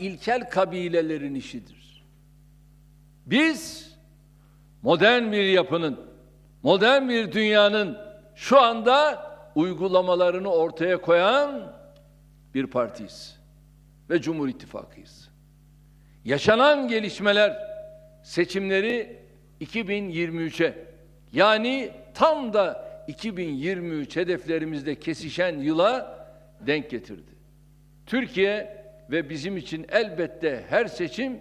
ilkel kabilelerin işidir. Biz modern bir yapının, modern bir dünyanın şu anda uygulamalarını ortaya koyan bir partiyiz ve Cumhur İttifakıyız. Yaşanan gelişmeler seçimleri 2023'e yani tam da 2023 hedeflerimizde kesişen yıla denk getirdi. Türkiye ve bizim için elbette her seçim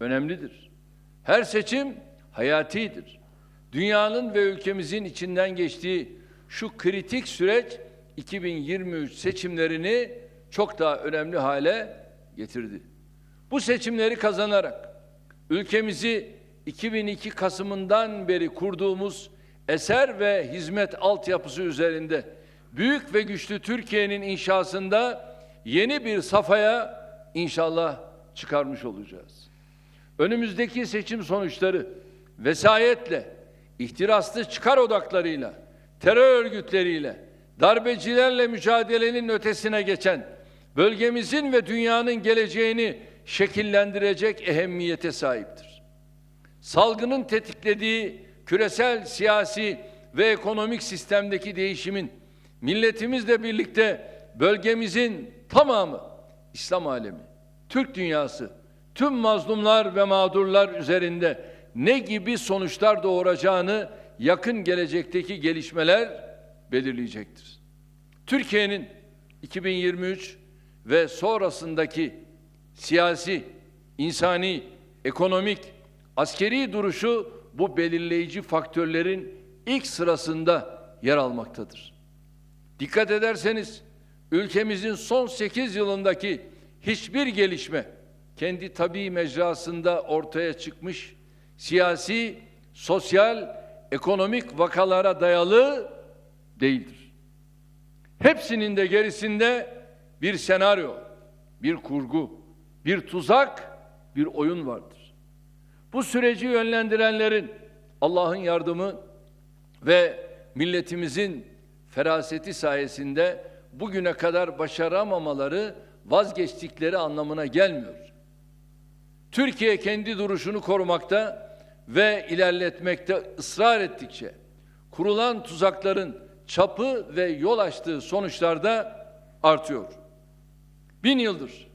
önemlidir. Her seçim hayatidir. Dünyanın ve ülkemizin içinden geçtiği şu kritik süreç 2023 seçimlerini çok daha önemli hale getirdi. Bu seçimleri kazanarak ülkemizi 2002 Kasım'ından beri kurduğumuz eser ve hizmet altyapısı üzerinde büyük ve güçlü Türkiye'nin inşasında yeni bir safhaya inşallah çıkarmış olacağız. Önümüzdeki seçim sonuçları vesayetle, ihtiraslı çıkar odaklarıyla, terör örgütleriyle, darbecilerle mücadelenin ötesine geçen bölgemizin ve dünyanın geleceğini şekillendirecek ehemmiyete sahiptir. Salgının tetiklediği küresel siyasi ve ekonomik sistemdeki değişimin milletimizle birlikte bölgemizin tamamı İslam alemi, Türk dünyası, tüm mazlumlar ve mağdurlar üzerinde ne gibi sonuçlar doğuracağını yakın gelecekteki gelişmeler belirleyecektir. Türkiye'nin 2023 ve sonrasındaki siyasi, insani, ekonomik, askeri duruşu bu belirleyici faktörlerin ilk sırasında yer almaktadır. Dikkat ederseniz ülkemizin son 8 yılındaki hiçbir gelişme kendi tabii mecrasında ortaya çıkmış siyasi, sosyal, ekonomik vakalara dayalı değildir. Hepsinin de gerisinde bir senaryo, bir kurgu, bir tuzak, bir oyun vardır. Bu süreci yönlendirenlerin Allah'ın yardımı ve milletimizin feraseti sayesinde bugüne kadar başaramamaları vazgeçtikleri anlamına gelmiyor. Türkiye kendi duruşunu korumakta ve ilerletmekte ısrar ettikçe kurulan tuzakların çapı ve yol açtığı sonuçlarda artıyor. Bin yıldır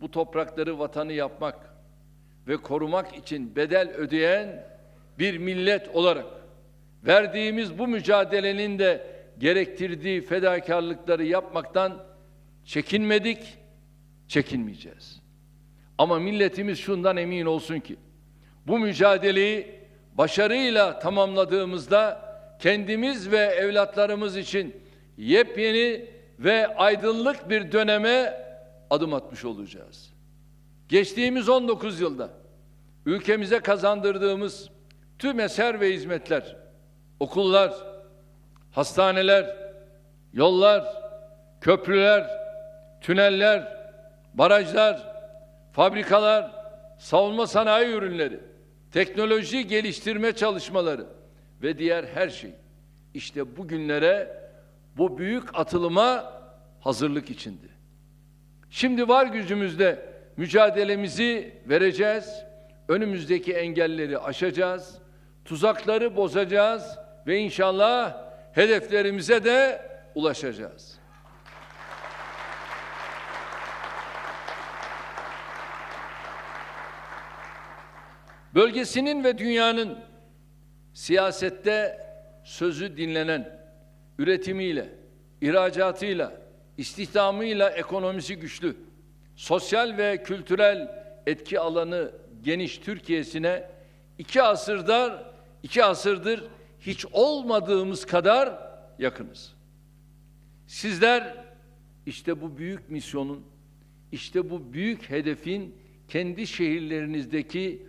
bu toprakları vatanı yapmak ve korumak için bedel ödeyen bir millet olarak verdiğimiz bu mücadelenin de gerektirdiği fedakarlıkları yapmaktan çekinmedik, çekinmeyeceğiz. Ama milletimiz şundan emin olsun ki bu mücadeleyi başarıyla tamamladığımızda kendimiz ve evlatlarımız için yepyeni ve aydınlık bir döneme adım atmış olacağız. Geçtiğimiz 19 yılda ülkemize kazandırdığımız tüm eser ve hizmetler, okullar, hastaneler, yollar, köprüler, tüneller, barajlar, fabrikalar, savunma sanayi ürünleri, teknoloji geliştirme çalışmaları ve diğer her şey işte bugünlere bu büyük atılıma hazırlık içindi. Şimdi var gücümüzde mücadelemizi vereceğiz. Önümüzdeki engelleri aşacağız. Tuzakları bozacağız ve inşallah hedeflerimize de ulaşacağız. Bölgesinin ve dünyanın siyasette sözü dinlenen üretimiyle, ihracatıyla, istihdamıyla ekonomisi güçlü, sosyal ve kültürel etki alanı geniş Türkiye'sine iki asırdır, iki asırdır hiç olmadığımız kadar yakınız. Sizler işte bu büyük misyonun, işte bu büyük hedefin kendi şehirlerinizdeki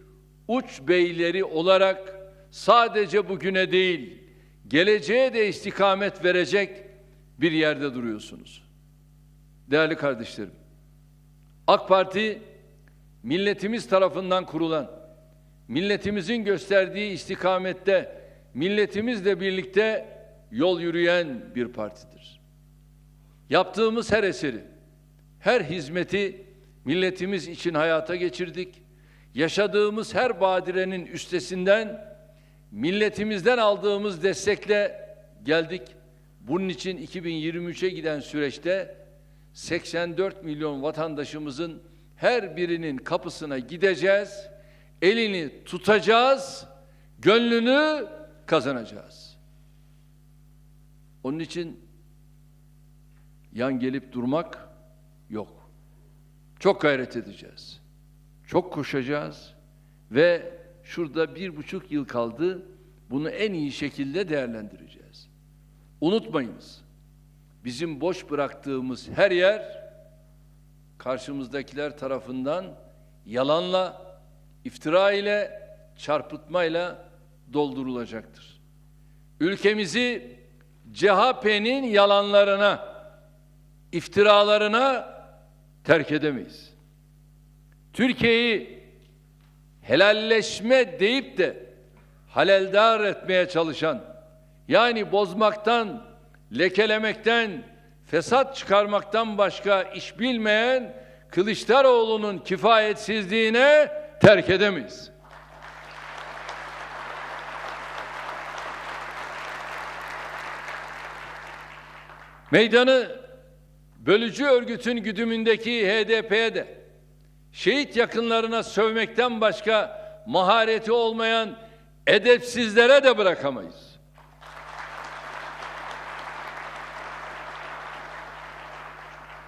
uç beyleri olarak sadece bugüne değil, geleceğe de istikamet verecek bir yerde duruyorsunuz. Değerli kardeşlerim, AK Parti milletimiz tarafından kurulan, milletimizin gösterdiği istikamette milletimizle birlikte yol yürüyen bir partidir. Yaptığımız her eseri, her hizmeti milletimiz için hayata geçirdik. Yaşadığımız her badirenin üstesinden milletimizden aldığımız destekle geldik. Bunun için 2023'e giden süreçte 84 milyon vatandaşımızın her birinin kapısına gideceğiz, elini tutacağız, gönlünü kazanacağız. Onun için yan gelip durmak yok. Çok gayret edeceğiz. Çok koşacağız ve şurada bir buçuk yıl kaldı. Bunu en iyi şekilde değerlendireceğiz. Unutmayınız. Bizim boş bıraktığımız her yer karşımızdakiler tarafından yalanla, iftira ile, çarpıtmayla doldurulacaktır. Ülkemizi CHP'nin yalanlarına, iftiralarına terk edemeyiz. Türkiye'yi helalleşme deyip de haleldar etmeye çalışan, yani bozmaktan, lekelemekten, fesat çıkarmaktan başka iş bilmeyen Kılıçdaroğlu'nun kifayetsizliğine terk edemeyiz. Meydanı bölücü örgütün güdümündeki HDP'ye de şehit yakınlarına sövmekten başka mahareti olmayan edepsizlere de bırakamayız.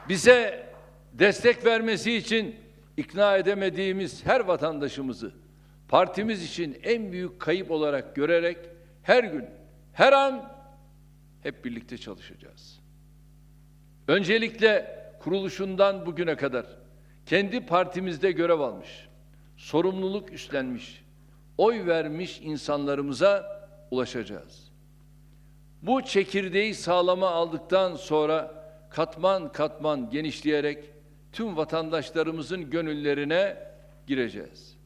Bize destek vermesi için ikna edemediğimiz her vatandaşımızı partimiz için en büyük kayıp olarak görerek her gün, her an hep birlikte çalışacağız. Öncelikle kuruluşundan bugüne kadar kendi partimizde görev almış, sorumluluk üstlenmiş, oy vermiş insanlarımıza ulaşacağız. Bu çekirdeği sağlama aldıktan sonra katman katman genişleyerek tüm vatandaşlarımızın gönüllerine gireceğiz.